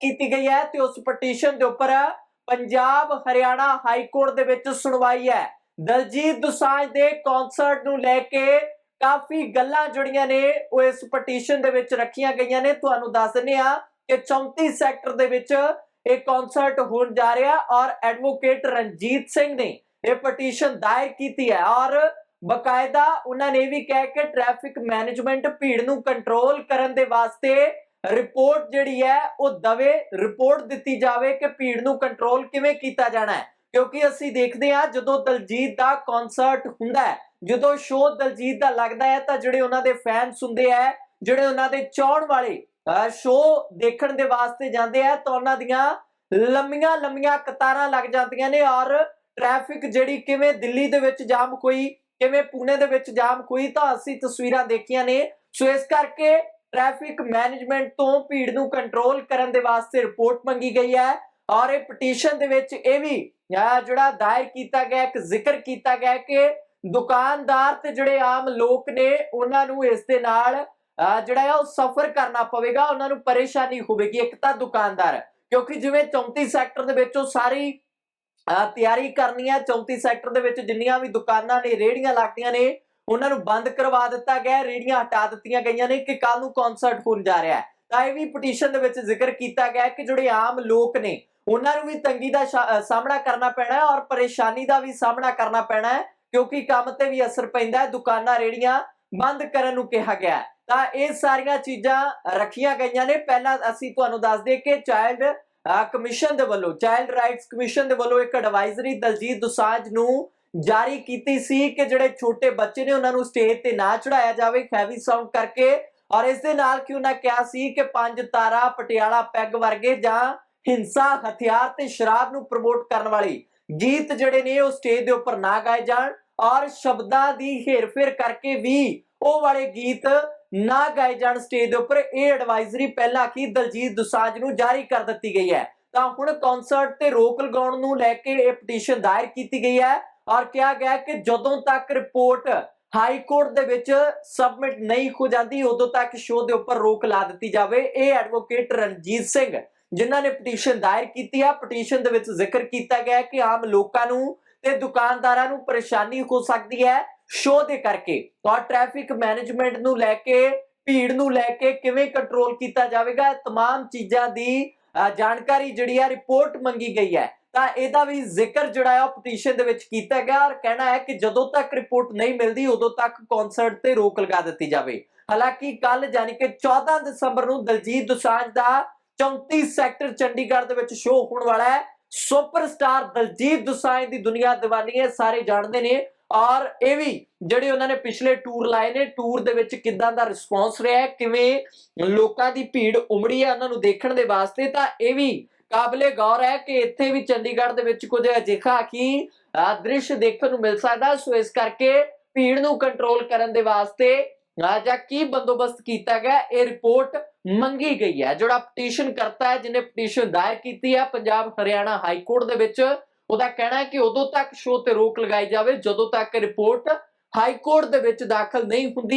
ਕੀਤੀ ਗਈ ਹੈ ਤੇ ਉਸ ਪਟੀਸ਼ਨ ਦੇ ਉੱਪਰ ਪੰਜਾਬ ਹਰਿਆਣਾ ਹਾਈ ਕੋਰਟ ਦੇ ਵਿੱਚ ਸੁਣਵਾਈ ਹੈ। ਦਲਜੀਤ ਦੋਸਾਂਝ ਦੇ ਕਨਸਰਟ ਨੂੰ ਲੈ ਕੇ ਕਾਫੀ ਗੱਲਾਂ ਜੁੜੀਆਂ ਨੇ, ਉਹ ਇਸ ਪਟੀਸ਼ਨ ਦੇ ਵਿੱਚ ਰੱਖੀਆਂ ਗਈਆਂ ਨੇ। ਤੁਹਾਨੂੰ ਦੱਸ ਦਿੰਦੇ ਆ ਕਿ 34 ਸੈਕਟਰ ਦੇ ਵਿੱਚ ਇਹ ਕਨਸਰਟ ਹੋਣ ਜਾ ਰਿਹਾ ਔਰ ਐਡਵੋਕੇਟ ਰਣਜੀਤ ਸਿੰਘ ਨੇ ਇਹ ਪਟੀਸ਼ਨ ਦਾਇਰ ਕੀਤੀ ਹੈ ਔਰ ਬਕਾਇਦਾ ਉਹਨਾਂ ਨੇ ਇਹ ਵੀ ਕਿਹਾ ਕਿ ਟ੍ਰੈਫਿਕ ਮੈਨੇਜਮੈਂਟ ਭੀੜ ਨੂੰ ਕੰਟਰੋਲ ਕਰਨ ਦੇ ਵਾਸਤੇ ਰਿਪੋਰਟ ਜਿਹੜੀ ਹੈ, ਉਹ ਦਵੇ ਰਿਪੋਰਟ ਦਿੱਤੀ ਜਾਵੇ ਕਿ ਭੀੜ ਨੂੰ ਕੰਟਰੋਲ ਕਿਵੇਂ ਕੀਤਾ ਜਾਣਾ ਹੈ। ਕਿਉਂਕਿ ਅਸੀਂ ਦੇਖਦੇ ਹਾਂ, ਜਦੋਂ ਦਲਜੀਤ ਦਾ ਕਨਸਰਟ ਹੁੰਦਾ ਹੈ, ਜਦੋਂ ਸ਼ੋਅ ਦਲਜੀਤ ਦਾ ਲੱਗਦਾ ਹੈ, ਤਾਂ ਜਿਹੜੇ ਉਹਨਾਂ ਦੇ ਫੈਨਸ ਹੁੰਦੇ ਆ ਜਿਹੜੇ ਉਹਨਾਂ ਦੇ ਚਾਹਣ ਵਾਲੇ ਸ਼ੋਅ ਦੇਖਣ ਦੇ ਵਾਸਤੇ ਜਾਂਦੇ ਆ ਤਾਂ ਉਹਨਾਂ ਦੀਆਂ ਲੰਮੀਆਂ ਲੰਮੀਆਂ ਕਤਾਰਾਂ ਲੱਗ ਜਾਂਦੀਆਂ ਨੇ ਔਰ ਟ੍ਰੈਫਿਕ ਜਿਹੜੀ ਕਿਵੇਂ ਦਿੱਲੀ ਦੇ ਵਿੱਚ ਜਾਮ ਕੋਈ ਕਿਵੇਂ ਪੂਨੇ ਦੇ ਵਿੱਚ ਜਾਮ ਕੋਈ ਤਾਂ ਅਸੀਂ ਤਸਵੀਰਾਂ ਦੇਖੀਆਂ ਨੇ। ਸੋ ਇਸ ਕਰਕੇ ਟ੍ਰੈਫਿਕ ਮੈਨੇਜਮੈਂਟ ਤੋਂ ਭੀੜ ਨੂੰ ਕੰਟਰੋਲ ਕਰਨ ਦੇ ਵਾਸਤੇ ਰਿਪੋਰਟ ਮੰਗੀ ਗਈ ਹੈ ਔਰ ਇਹ ਪਟੀਸ਼ਨ ਦੇ ਵਿੱਚ ਇਹ ਵੀ ਜਿਹੜਾ ਦਾਇਰ ਕੀਤਾ ਗਿਆ, ਇੱਕ ਜ਼ਿਕਰ ਕੀਤਾ ਗਿਆ ਕਿ ਦੁਕਾਨਦਾਰ ਤੇ ਜਿਹੜੇ ਆਮ ਲੋਕ ਨੇ, ਉਹਨਾਂ ਨੂੰ ਇਸ ਦੇ ਨਾਲ ਜਿਹੜਾ ਹੈ ਉਹ ਸਫਰ ਕਰਨਾ ਪਵੇਗਾ, ਉਹਨਾਂ ਨੂੰ ਪਰੇਸ਼ਾਨੀ ਹੋਵੇਗੀ। ਇੱਕ ਤਾਂ ਦੁਕਾਨਦਾਰ, ਕਿਉਂਕਿ ਜਿਵੇਂ 34 ਸੈਕਟਰ ਦੇ ਵਿੱਚ ਉਹ ਸਾਰੀ ਤਿਆਰੀ ਕਰਨੀ ਹੈ 34 ਸੈਕਟਰ ਦੇ ਵਿੱਚ ਜਿੰਨੀਆਂ ਵੀ ਦੁਕਾਨਾਂ ਨੇ ਰੇੜੀਆਂ ਲੱਗਦੀਆਂ ਨੇ ਉਹਨਾਂ ਨੂੰ ਬੰਦ ਕਰਵਾ ਦਿੱਤਾ ਗਿਆ ਰੇੜੀਆਂ ਹਟਾ ਦਿੱਤੀਆਂ ਗਈਆਂ ਨੇ ਕਿ ਕੱਲ ਨੂੰ ਕਨਸਰਟ ਹੋਣ ਜਾ ਰਿਹਾ ਹੈ ਤਾਂ ਇਹ ਵੀ ਪਟੀਸ਼ਨ ਦੇ ਵਿੱਚ ਜ਼ਿਕਰ ਕੀਤਾ ਗਿਆ ਕਿ ਜਿਹੜੇ ਆਮ ਲੋਕ ਨੇ, ਉਹਨਾਂ ਨੂੰ ਵੀ ਤੰਗੀ ਦਾ ਸਾਹਮਣਾ ਕਰਨਾ ਪੈਣਾ ਹੈ ਔਰ ਪਰੇਸ਼ਾਨੀ ਦਾ ਵੀ ਸਾਹਮਣਾ ਕਰਨਾ ਪੈਣਾ ਹੈ, ਕਿਉਂਕਿ ਕੰਮ ਤੇ ਵੀ ਅਸਰ ਪੈਂਦਾ ਹੈ, ਦੁਕਾਨਾਂ ਰੇੜੀਆਂ ਬੰਦ ਕਰਨ ਨੂੰ ਕਿਹਾ ਗਿਆ ਹੈ। ਤਾਂ ਇਹ ਸਾਰੀਆਂ ਚੀਜ਼ਾਂ ਰੱਖੀਆਂ ਗਈਆਂ ਨੇ ਪਹਿਲਾਂ ਅਸੀਂ ਤੁਹਾਨੂੰ ਦੱਸ ਦਈਏ ਕਿ ਚਾਈਲਡ ਕਮਿਸ਼ਨ ਦੇ ਵੱਲੋਂ ਚਾਈਲਡ ਰਾਈਟਸ ਕਮਿਸ਼ਨ ਦੇ ਵੱਲੋਂ ਇੱਕ ਐਡਵਾਈਜ਼ਰੀ ਦਲਜੀਤ ਦੁਸਾਂਝ ਨੂੰ ਜਾਰੀ ਕੀਤੀ ਸੀ ਕਿ ਜਿਹੜੇ ਛੋਟੇ ਬੱਚੇ ਨੇ ਉਹਨਾਂ ਨੂੰ ਸਟੇਜ ਤੇ ਨਾ ਚੜਾਇਆ ਜਾਵੇ ਹੈਵੀ ਸਾਊਂਡ ਕਰਕੇ। ਔਰ ਇਸ ਦੇ ਨਾਲ ਕਿ ਉਹਨਾਂ ਕਿਹਾ ਸੀ ਕਿ ਪੰਜ ਤਾਰਾ ਪਟਿਆਲਾ ਪੈਗ ਵਰਗੇ ਜਾਂ ਹਿੰਸਾ, ਹਥਿਆਰ ਤੇ ਸ਼ਰਾਬ ਨੂੰ ਪ੍ਰਮੋਟ ਕਰਨ ਵਾਲੇ ਗੀਤ ਜਿਹੜੇ ਨੇ ਉਹ ਸਟੇਜ ਦੇ ਉੱਪਰ ਨਾ ਗਾਏ ਜਾਣ। ਔਰ ਸ਼ਬਦਾਂ ਦੀ ਹੇਰਫੇਰ ਕਰਕੇ ਵੀ ਉਹ ਵਾਲੇ ਗੀਤ ਨਾ ਗਾਏ ਜਾਣ ਸਟੇਜ ਦੇ ਉੱਪਰ। ਇਹ ਐਡਵਾਈਜ਼ਰੀ ਪਹਿਲਾਂ ਕੀ ਦਲਜੀਤ ਦੁਸਾਂਝ ਨੂੰ ਜਾਰੀ ਕਰ ਦਿੱਤੀ ਗਈ ਹੈ। ਤਾਂ ਹੁਣ ਕਨਸਰਟ ਤੇ ਰੋਕ ਲਗਾਉਣ ਨੂੰ ਲੈ ਕੇ ਇਹ ਪਟੀਸ਼ਨ ਦਾਇਰ ਕੀਤੀ ਗਈ ਹੈ। ਔਰ ਕਿਹਾ ਗਿਆ ਹੈ ਕਿ ਜਦੋਂ ਤੱਕ ਰਿਪੋਰਟ ਹਾਈ ਕੋਰਟ ਦੇ ਵਿੱਚ ਸਬਮਿਟ ਨਹੀਂ ਹੋ ਜਾਂਦੀ ਉਦੋਂ ਤੱਕ ਸ਼ੋਅ ਦੇ ਉੱਪਰ ਰੋਕ ਲਾ ਦਿੱਤੀ ਜਾਵੇ ਇਹ ਐਡਵੋਕੇਟ ਰਣਜੀਤ ਸਿੰਘ ਜਿਨ੍ਹਾਂ ਨੇ ਪਟੀਸ਼ਨ ਦਾਇਰ ਕੀਤੀ ਹੈ ਪਟੀਸ਼ਨ ਦੇ ਵਿੱਚ ਜ਼ਿਕਰ ਕੀਤਾ ਗਿਆ ਹੈ ਕਿ ਆਮ ਲੋਕਾਂ ਨੂੰ ਤੇ ਦੁਕਾਨਦਾਰਾਂ ਨੂੰ ਪਰੇਸ਼ਾਨੀ ਹੋ ਸਕਦੀ ਹੈ ਸ਼ੋਅ ਦੇ ਕਰਕੇ ਔਰ ਟ੍ਰੈਫਿਕ ਮੈਨੇਜਮੈਂਟ ਨੂੰ ਲੈ ਕੇ ਭੀੜ ਨੂੰ ਲੈ ਕੇ ਕਿਵੇਂ ਕੰਟਰੋਲ ਕੀਤਾ ਜਾਵੇਗਾ ਇਹ तमाम ਚੀਜ਼ਾਂ ਦੀ ਅ, ਜਾਣਕਾਰੀ ਜਿਹੜੀ ਹੈ ਰਿਪੋਰਟ ਮੰਗੀ ਗਈ ਹੈ ਤਾਂ ਇਹਦਾ ਵੀ ਜ਼ਿਕਰ ਜਿਹੜਾ ਹੈ ਉਹ ਪਟੀਸ਼ਨ ਦੇ ਵਿੱਚ ਕੀਤਾ ਗਿਆ ਔਰ ਕਹਿਣਾ ਹੈ ਕਿ ਜਦੋਂ ਤੱਕ ਰਿਪੋਰਟ ਨਹੀਂ ਮਿਲਦੀ, ਉਦੋਂ ਤੱਕ ਕਨਸਰਟ ਤੇ ਰੋਕ ਲਗਾ ਦਿੱਤੀ ਜਾਵੇ। ਹਾਲਾਂਕਿ ਕੱਲ ਯਾਨੀ ਕਿ 14 ਦਸੰਬਰ ਨੂੰ ਦਲਜੀਤ ਦੋਸਾਂਝ ਦਾ 34 ਸੈਕਟਰ ਚੰਡੀਗੜ੍ਹ ਦੇ ਵਿੱਚ ਸ਼ੋਅ ਹੋਣ ਵਾਲਾ ਹੈ। ਸੁਪਰਸਟਾਰ ਦਲਜੀਤ ਦੁਸਾਂਝ ਦੀ ਦੁਨੀਆ ਦੀਵਾਨੀ ਹੈ, ਸਾਰੇ ਜਾਣਦੇ ਨੇ। ਔਰ ਇਹ ਵੀ ਜਿਹੜੇ ਉਹਨਾਂ ਨੇ ਪਿਛਲੇ ਟੂਰ ਲਾਏ ਨੇ ਟੂਰ ਦੇ ਵਿੱਚ ਕਿੱਦਾਂ ਦਾ ਰਿਸਪੌਂਸ ਰਿਹਾ ਹੈ, ਕਿਵੇਂ ਲੋਕਾਂ ਦੀ ਭੀੜ ਉਮੜੀ ਹੈ ਉਹਨਾਂ ਨੂੰ ਦੇਖਣ ਦੇ ਵਾਸਤੇ, ਤਾਂ ਇਹ ਵੀ ਕਾਬਲੇ ਗੌਰ ਹੈ ਕਿ ਇੱਥੇ ਵੀ ਚੰਡੀਗੜ੍ਹ ਦੇ ਵਿੱਚ ਕੁਝ ਅਜਿਹਾ ਕੀ ਦ੍ਰਿਸ਼ ਦੇਖਣ ਨੂੰ ਮਿਲ ਸਕਦਾ ਸੋ ਇਸ ਕਰਕੇ ਭੀੜ ਨੂੰ ਕੰਟਰੋਲ ਕਰਨ ਦੇ ਵਾਸਤੇ ਜਾਂ ਕੀ ਬੰਦੋਬਸਤ ਕੀਤਾ ਗਿਆ, ਇਹ ਰਿਪੋਰਟ ਮੰਗੀ ਗਈ ਹੈ। ਜਿਹੜਾ ਪਟੀਸ਼ਨ ਕਰਤਾ ਹੈ, ਜਿਹਨੇ ਪਟੀਸ਼ਨ ਦਾਇਰ ਕੀਤੀ ਹੈ, ਪੰਜਾਬ ਹਰਿਆਣਾ ਹਾਈ ਕੋਰਟ ਦੇ ਵਿੱਚ, ਉਹਦਾ ਕਹਿਣਾ ਹੈ ਕਿ ਉਦੋਂ ਤੱਕ ਸ਼ੋਅ ਤੇ ਰੋਕ ਲਗਾਈ ਜਾਵੇ, ਜਦੋਂ ਤੱਕ ਰਿਪੋਰਟ ਹਾਈ ਕੋਰਟ ਦੇ ਵਿੱਚ ਦਾਖਲ ਨਹੀਂ ਹੁੰਦੀ।